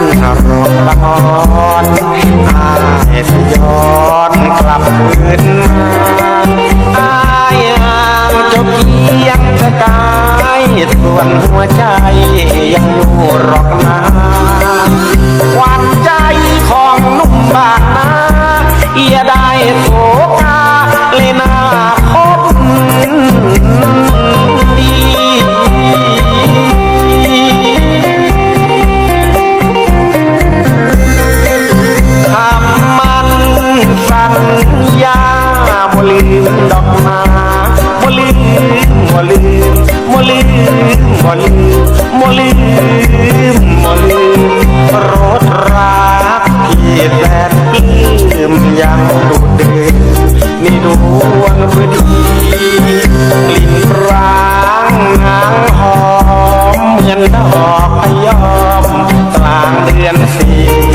านรวงละครอายสยอนกลับคืนมาอายางจบเคียงจะกายส่วนหัวใจยังอยู่รอกนา ดอกมาโมลีโมลีโมลีโมลีโมลีโมลีรถรักที่แดนปลื้มยังดุเดือนี่ดวงพอดีกลิ่นร้างนางหอมเหมืนดอกพยอมกลางเดือนสี่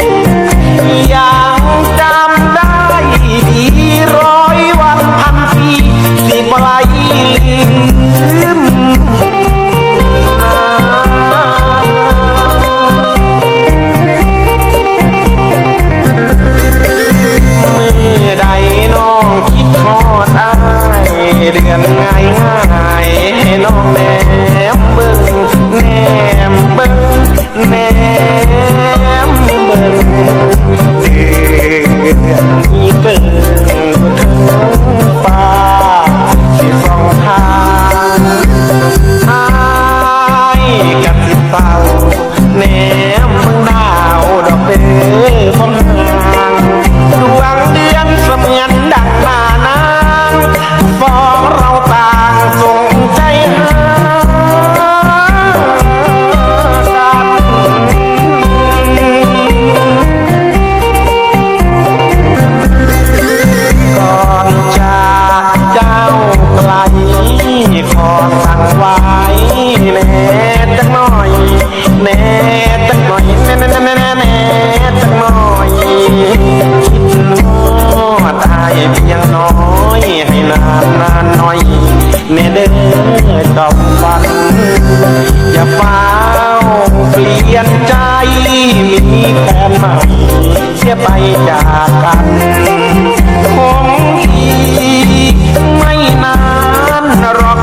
จากกันคงดีไม่นานรอก